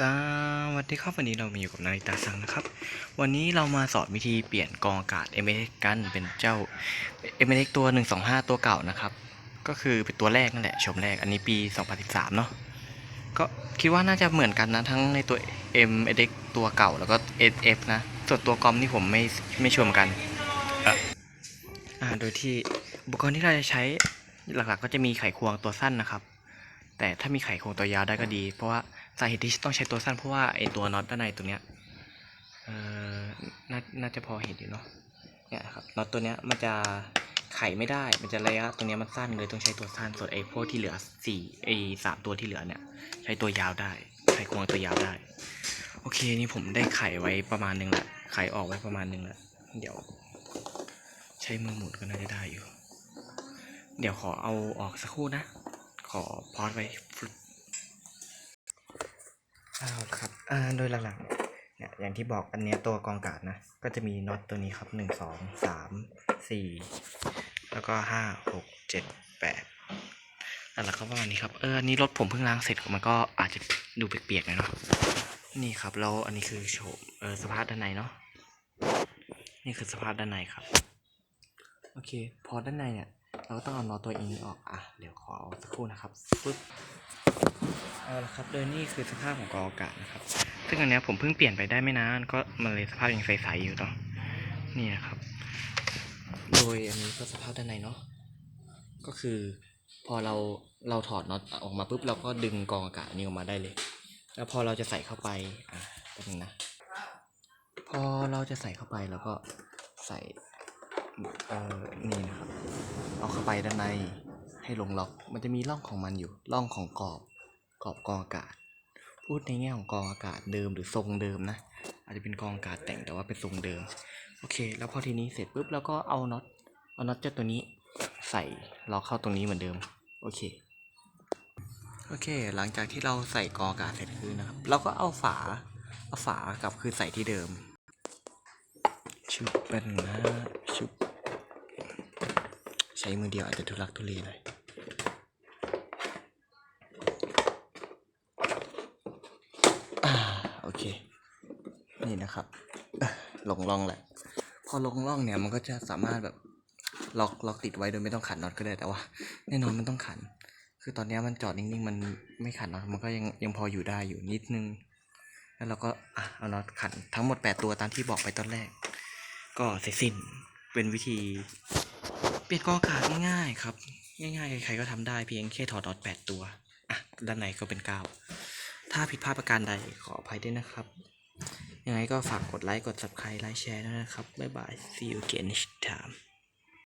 สวัสดีครับวันนี้เรามีอยู่กับนาริตาซังนะครับ วันนี้เรามาสอนวิธีเปลี่ยนกองอากาศ m อ x กันเป็นเจ้า m อ x ตัว 125 ตัวเก่านะครับ ก็คือเป็นตัวแรกนั่นแหละชมแรกอันนี้ปี 2013 เนาะก็คิดว่าน่าจะเหมือนกันนะ ทั้งในตัว m อ x ตัวเก่าแล้วก็ SF นะ ส่วนตัวกอมนี่ผมไม่ไม่ชวมอนกันอ่ออ่าโดยที่อุปกรณ์ที่เราจะใช้หลักๆ ก็จะมีไขควงตัวสั้นนะครับ แต่ถ้ามีไขควงตัวยาวได้ก็ดี เพราะว่า สาเหตุที่ต้องใช้ตัวสั้นเพราะว่าไอตัวน็อตด้านในตัวเนี้ยเอ่อนาน่าจะพอเห็นอยู่เนาะเนี่ยครับน็อตตัวเนี้ยมันจะไขไม่ได้ มันจะระยะตัวเนี้ยมันสั้นเลยต้องใช้ตัวสั้นส่วนไอพวกที่เหลือสี่ไอสามตัวที่เหลือเนี่ย ใช้ตัวยาวได้ไขควงตัวยาวได้ โอเคนี่ผมได้ไขไว้ประมาณหนึงละไขออกไว้ประมาณหนึงละเดี๋ยว ใช้มือหมุนก็น่าจะได้อยู่ เดี๋ยวขอเอาออกสักครู่นะ ขอพอดไว้ ฟลุปเอาละครับ อ่า โดยหลักๆ เนี่ย อย่างที่บอกอันเนี้ยตัวกองกาศนะ ก็จะมีน็อตตัวนี้ครับหนึ่งสองสามสี่แล้วก็ห้าหกเจ็ดแปดนั่นหละครับประมาณนี้ครับ เออ อันนี้รถผมเพิ่งล้างเสร็จ มันก็อาจจะดูเปียกๆหน่อยเนาะ นี่ครับ แล้วอันนี้คือโฉมเออสภาพด้านในเนาะ นี่คือสภาพด้านในครับ โอเค พอด้านในเนี่ย เราก็ต้องเอาน็อตตัวนี้ออก อะ เดี๋ยวขออสักครู่นะครับฟึบ เอาละครับโดยนี่คือสภาพของกองอากาศนะครับ ซึ่งอันเนี้ยผมเพิ่งเปลี่ยนไปได้ไม่นานก็มันเลยสภาพยังใสๆอยู่เนาะนี่นะครับ โดยอันนี้ก็สภาพด้านในเนาะก็คือ พอเราเราถอดน็อตออกมาปุ๊บเราก็ดึงกองอากาศนี้ออกมาได้เลย แล้วพอเราจะใส่เข้าไปอะแป๊บนึงนะพอเราจะใส่เข้าไปแล้วก็ใส่เอ่อนี่นะครับ เอาเข้าไปด้านในให้ลงล็อก มันจะมีร่องของมันอยู่ร่องของกรอบ กรอบกองอากาศ พูดในแง่ของกองอากาศเดิมหรือทรงเดิมนะ อาจจะเป็นกองอากาศแต่งแต่ว่าเป็นทรงเดิม โอเค แล้วพอทีนี้เสร็จปุ๊บแล้วก็เอาน็อต เอาน็อตเจ้าตัวนี้ใส่ล็อกเข้าตรงนี้เหมือนเดิม โอเค โอเค หลังจากที่เราใส่กองอากาศเสร็จคืนนะครับ เราก็เอาฝา เอาฝากลับคืนใส่ที่เดิม ชุบเป็นนะ ชุบ ใช้มือเดียวอาจจะทุลักทุเลหน่อยอ่าโอเค นี่นะครับเอ่อลงร่องแหละ พอลงร่องเนี่ยมันก็จะสามารถแบบล็อกล็อกติดไว้โดยไม่ต้องขันน็อตก็ได้แต่ว่า แน่นอนมันต้องขัน คือตอนนี้มันจอดนิ่งๆมันไม่ขันน็อตมันก็ยังยังพออยู่ได้อยู่นิดนึง แล้วเราก็อะเอาน็อตขันทั้งหมด 8 ตัวตามที่บอกไปตอนแรก ก็เสร็จสิ้นเป็นวิธี เปลี่ยนกออากาศง่ายๆครับ ง่ายๆใครๆก็ทำได้เพียงแค่ถอดน็อต8ตัวอะด้านในก็เป็นกาวถ้าผิดพลาดประการใดขออภัยด้วยนะครับ ยังไงก็ฝากกดไลค์ กด subscribe ไลค์แชร์ด้วยนะครับ บ๊ายบาย see you again next time